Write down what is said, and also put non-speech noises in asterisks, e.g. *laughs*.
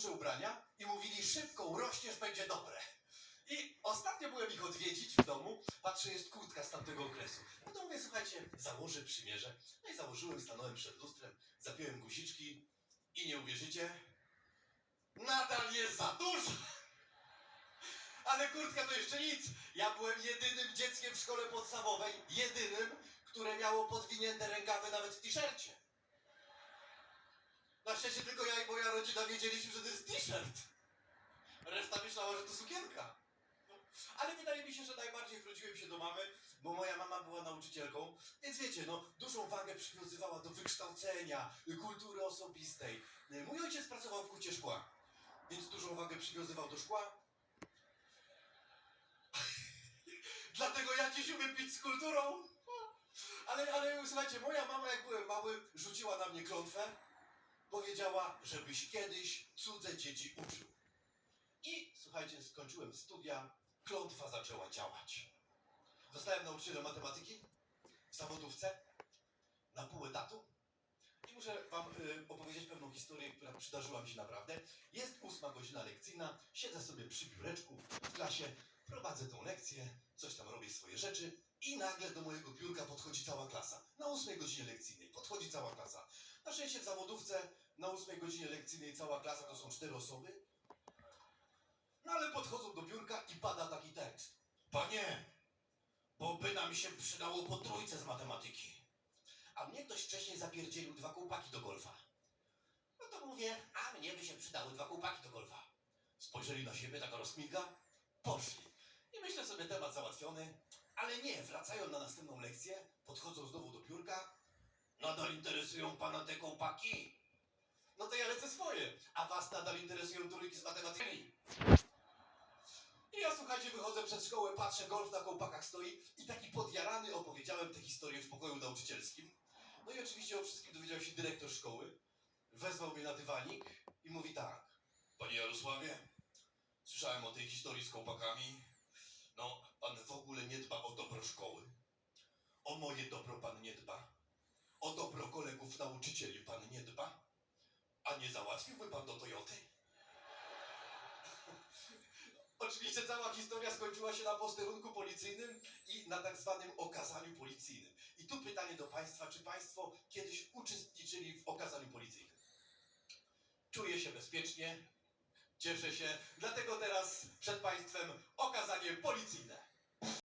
duże ubrania i mówili szybko urośniesz, będzie dobre. I ostatnio byłem ich odwiedzić w domu, patrzę, jest kurtka z tamtego okresu. No to mówię, słuchajcie, założę przymierze. No i założyłem, stanąłem przed lustrem, zapiąłem guziczki i nie uwierzycie, nadal jest za duża. Ale kurtka to jeszcze nic. Ja byłem jedynym dzieckiem w szkole podstawowej, jedynym, które miało podwinięte rękawy nawet w t-shircie. Na szczęście tylko ja i moja rodzina wiedzieliśmy, że to jest t-shirt. Reszta myślała, że to sukienka. Ale wydaje mi się, że najbardziej wróciłem się do mamy, bo moja mama była nauczycielką, więc wiecie, no, dużą wagę przywiązywała do wykształcenia, kultury osobistej. Mój ojciec pracował w kucie szkła, więc dużą wagę przywiązywał do szkła. *laughs* Dlatego ja dziś umiem pić z kulturą. Ale, ale słuchajcie, moja mama jak byłem mały, rzuciła na mnie klątwę. Powiedziała, żebyś kiedyś cudze dzieci uczył. I słuchajcie, skończyłem studia, klątwa zaczęła działać. Zostałem nauczycielem matematyki w zawodówce na pół etatu. I muszę wam y, opowiedzieć pewną historię, która przydarzyła mi się naprawdę. Jest ósma godzina lekcyjna, siedzę sobie przy biureczku w klasie, prowadzę tą lekcję, coś tam robię swoje rzeczy i nagle do mojego biurka podchodzi cała klasa. Na ósmej godzinie lekcyjnej podchodzi cała klasa. Na szczęście w zawodówce na ósmej godzinie lekcyjnej cała klasa to są cztery osoby. No ale podchodzą do biurka i pada taki tekst. Panie, bo by nam się przydało po trójce z matematyki. A mnie ktoś wcześniej zapierdzielił dwa kołpaki do golfa. No to mówię, a mnie by się przydały dwa kołpaki do golfa. Spojrzeli na siebie, taka rozkminka, poszli. I myślę sobie, temat załatwiony. Ale nie, wracają na następną lekcję, podchodzą znowu do biurka. Nadal interesują pana te kołpaki? No to ja lecę swoje. A was nadal interesują trójki z matematyki? I ja słuchajcie, wychodzę przed szkołę, patrzę, golf na kołpakach stoi i taki podjarany opowiedziałem tę historię w pokoju nauczycielskim. No i oczywiście o wszystkim dowiedział się dyrektor szkoły. Wezwał mnie na dywanik i mówi tak. Panie Jarosławie, słyszałem o tej historii z kołpakami. No, pan w ogóle nie dba o dobro szkoły. O moje dobro pan nie dba. O dobro kolegów nauczycieli pan nie dba. Załatwiłby pan do Toyoty? *laughs* Oczywiście cała historia skończyła się na posterunku policyjnym i na tak zwanym okazaniu policyjnym. I tu pytanie do Państwa, czy Państwo kiedyś uczestniczyli w okazaniu policyjnym? Czuję się bezpiecznie, cieszę się, dlatego teraz przed Państwem okazanie policyjne.